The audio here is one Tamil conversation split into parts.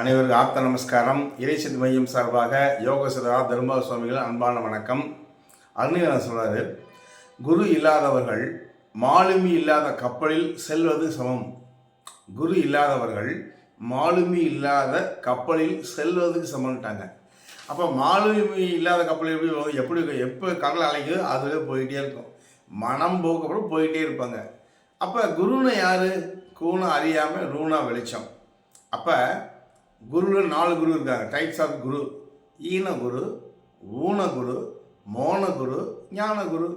அனைவருக்கும் ஆத்த நமஸ்காரம். இறைசக்தி மையம் சார்பாக யோகசுதா தர்ம சுவாமிகள் அன்பான வணக்கம். அருணிகரன் சொல்றாரு? குரு இல்லாதவர்கள் மாலுமி இல்லாத கப்பலில் செல்வது சமம். குரு இல்லாதவர்கள் மாலுமி இல்லாத கப்பலில் செல்வதுக்கு சமம்ட்டாங்க. அப்போ மாலுமி இல்லாத கப்பல் எப்படி எப்படி எப்போ கடல் அலைக்குது அதுவே போயிட்டே இருக்கும். மனம் போக்கப்படும் போயிட்டே இருப்பாங்க. அப்போ குருன்னு யாரு? கூண அறியாமல் ரூணா வெளிச்சம். அப்போ குருவில் நாலு குரு இருக்காங்க. டைப்ஸ் ஆஃப் குரு ஈன குரு ஊன குரு மோன குரு ஞான குரு.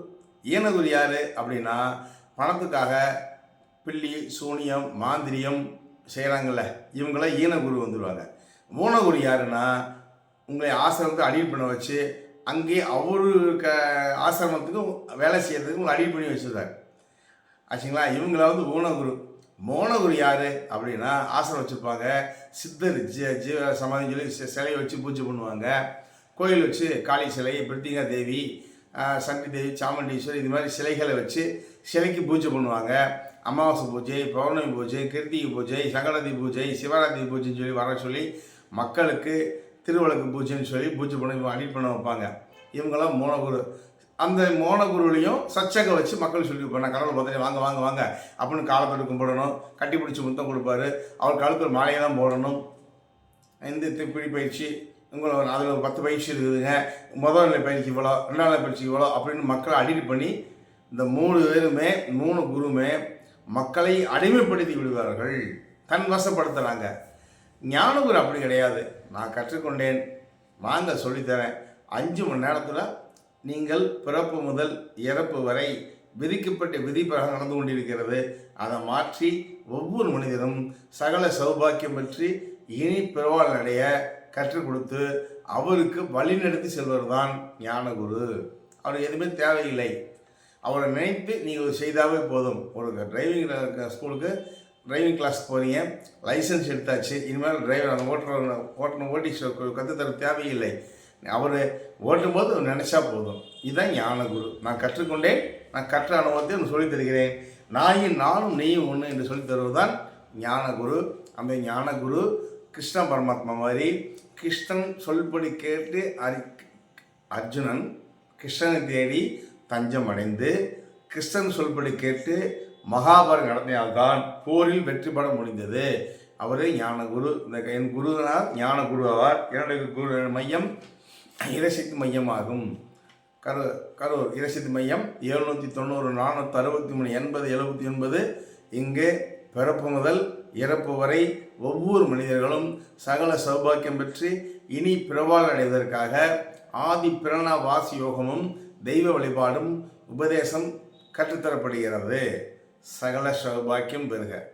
ஈன குரு யார் அப்படின்னா பணத்துக்காக பில்லி சூனியம் மாந்திரியம் செய்கிறாங்கல்ல இவங்களாம் ஈன குரு வந்துடுவாங்க மூனகுரு குரு யாருன்னா உங்களை ஆசிரமத்தை அடிட் பண்ண வச்சு அங்கேயே அவரு க ஆசிரமத்துக்கும் வேலை செய்கிறதுக்கு உங்களை அடிட் பண்ணி வச்சுருக்காரு ஆச்சுங்களா? இவங்கள வந்து ஊனகுரு மோனகுரு யார் அப்படின்னா ஆசனம் வச்சுருப்பாங்க. சித்தர் ஜீ ஜீவ சமாதின்னு சொல்லி சிலையை வச்சு பூஜை பண்ணுவாங்க. கோயில் வச்சு காளி சிலை பிரித்திகா தேவி சண்டி தேவி சாமுண்டீஸ்வரி இது மாதிரி சிலைகளை வச்சு சிலைக்கு பூஜை பண்ணுவாங்க. அமாவாசை பூஜை பௌர்ணமி பூஜை கிருத்திகை பூஜை சங்கடதி பூஜை சிவராத்திரி பூஜைன்னு சொல்லி வர சொல்லி மக்களுக்கு திருவிளக்கு பூஜைன்னு சொல்லி பூஜை பண்ணி அடிட் பண்ண வைப்பாங்க. இவங்கெல்லாம் மோனகுரு. அந்த மோனகுருவிலையும் சச்சங்க வச்சு மக்கள் சொல்லி நான் கடவுள் பார்த்தேன் வாங்க வாங்க வாங்க. அப்படின்னு காலத்தோடு கும்பிடணும். கட்டி பிடிச்சி முத்தம் கொடுப்பாரு. அவர் கழுத்தில் மாலையை தான் போடணும். இந்த திருப்பிடி பயிற்சி உங்களை அதில் ஒரு பத்து பயிற்சி இருக்குதுங்க. முதல் நிலை பயிற்சி இவ்வளோ ரெண்டாம் நிலை பயிற்சி இவ்வளோ அப்படின்னு மக்களை அடிட் பண்ணி இந்த மூணு பேருமே மூணு குருமே மக்களை அடிமைப்படுத்தி விடுவார்கள். தன் வசப்படுத்துகிறாங்க ஞானகுரு அப்படி கிடையாது. நான் கற்றுக்கொண்டேன். வாங்க சொல்லித்தரேன். அஞ்சு மணி நேரத்தில் நீங்கள் பிறப்பு முதல் இறப்பு வரை விதிக்கப்பட்ட விதி பிரகாரம் நடந்து கொண்டிருக்கிறது. அதை மாற்றி ஒவ்வொரு மனிதனும் சகல சௌபாக்கியம் பற்றி இனி பிறவால் அடைய கற்றுக் கொடுத்து அவருக்கு வழிநடத்தி செல்வர் தான் ஞானகுரு. அவர் எதுவுமே தேவையில்லை. அவரை நினைத்து நீங்கள் செய்தாவே போதும். ஒரு டிரைவிங் ஸ்கூலுக்கு டிரைவிங் கிளாஸ் போகிறீங்க லைசன்ஸ் எடுத்தாச்சு. இனிமேல் டிரைவர் அந்த ஓட்டுற ஓட்டணும் ஓட்டி கற்றுத்தர தேவையில்லை. அவர் ஓட்டும்போது நினச்சா போதும். இதுதான் ஞானகுரு. நான் கற்றுக்கொண்டேன். நான் கற்ற அனுபவத்தை உங்களுக்கு சொல்லித் தருகிறேன். நாயும் நானும் நீயும் ஒன்று என்று சொல்லித் தருவதுதான் ஞானகுரு. அந்த ஞானகுரு கிருஷ்ண பரமாத்மா மாதிரி கிருஷ்ணன் சொல்படி கேட்டு அரி அர்ஜுனன் கிருஷ்ணனை தேடி தஞ்சம் அடைந்து கிருஷ்ணன் சொல்படி கேட்டு மகாபாரத நடத்தினால்தான் போரில் வெற்றி பெற முடிந்தது. அவரே ஞானகுரு. இந்த என் குருவினால் ஞானகுரு ஆவார். என்னுடைய குரு மையம் இரசித்து மையமாகும். கரு கரூர் இரசித்து மையம் எழுநூற்றி தொண்ணூறு நானூற்றி அறுபத்தி மூணு எண்பது எழுபத்தி ஒன்பது. இங்கு பிறப்பு முதல் இறப்பு வரை ஒவ்வொரு மனிதர்களும் சகல சௌபாக்கியம் பெற்று இனி பிறவால் அடைவதற்காக ஆதி பிரணா வாசி யோகமும் தெய்வ வழிபாடும் உபதேசம் கற்றுத்தரப்படுகிறது. சகல சௌபாக்கியம் பெறுக.